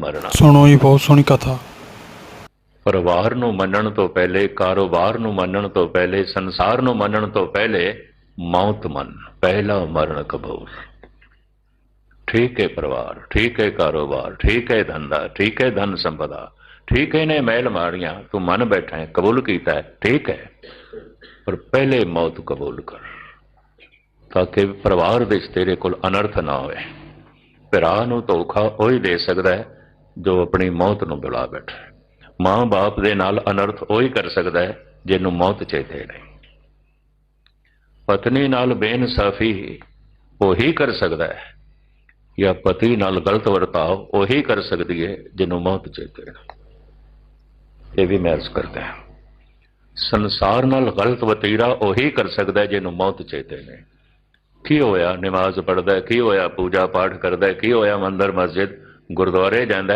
ਮਰਨਾ। ਸੁਣੋ ਜੀ ਬਹੁਤ ਸੋਹਣੀ ਕਥਾ। ਪਰਿਵਾਰ ਨੂੰ ਮੰਨਣ ਤੋਂ ਪਹਿਲੇ ਕਾਰੋਬਾਰ ਨੂੰ ਮੰਨਣ ਤੋਂ ਪਹਿਲੇ ਸੰਸਾਰ ਨੂੰ ਮੰਨਣ ਤੋਂ ਪਹਿਲੇ ਮੌਤ ਮੰਨ ਪਹਿਲਾ ਮਰਨ ਕਬੂਲ। ਠੀਕ ਹੈ ਪਰਿਵਾਰ ਠੀਕ ਹੈ ਕਾਰੋਬਾਰ ਠੀਕ ਹੈ ਧੰਦਾ ਠੀਕ ਹੈ ਧਨ ਸੰਪਦਾ ਠੀਕ ਹੈ ਨੇ ਮਹਿਲ ਮਾਰੀਆਂ ਤੂੰ ਮੰਨ ਬੈਠਾ ਹੈ ਕਬੂਲ ਕੀਤਾ ਹੈ ਠੀਕ ਹੈ। ਪਰ ਪਹਿਲੇ ਮੌਤ ਕਬੂਲ ਕਰ ਤਾਂ ਕਿ ਪਰਿਵਾਰ ਵਿੱਚ ਤੇਰੇ ਕੋਲ ਅਨਰਥ ਨਾ ਹੋਵੇ। ਭਰਾ ਨੂੰ ਧੋਖਾ ਉਹੀ ਦੇ ਸਕਦਾ ਹੈ ਜੋ ਆਪਣੀ ਮੌਤ ਨੂੰ ਬੁਲਾ ਬੈਠਾ ਮਾਂ ਬਾਪ ਦੇ ਨਾਲ ਅਨਰਥ ਉਹੀ ਕਰ ਸਕਦਾ ਹੈ ਜਿਹਨੂੰ ਮੌਤ ਚੇਤੇ ਨਹੀਂ। ਪਤਨੀ ਨਾਲ ਬੇਇਨਸਾਫੀ ਉਹੀ ਕਰ ਸਕਦਾ ਹੈ ਜਾਂ ਪਤੀ ਨਾਲ ਗਲਤ ਵਰਤਾਓ ਉਹੀ ਕਰ ਸਕਦੀ ਹੈ ਜਿਹਨੂੰ ਮੌਤ ਚੇਤੇ ਨਹੀਂ। ਇਹ ਵੀ ਮੈਂ ਅਰਜ਼ ਕਰਦਾ ਹਾਂ। ਸੰਸਾਰ ਨਾਲ ਗਲਤ ਵਤੀਰਾ ਉਹੀ ਕਰ ਸਕਦਾ ਜਿਹਨੂੰ ਮੌਤ ਚੇਤੇ ਨਹੀਂ। ਕੀ ਹੋਇਆ? ਨਮਾਜ਼ ਪੜਦਾ ਕੀ ਹੋਇਆ? ਪੂਜਾ ਪਾਠ ਕਰਦਾ ਕੀ ਹੋਇਆ? ਮੰਦਰ, ਮਸਜਿਦ, ਗੁਰਦੁਆਰੇ ਜਾਂਦਾ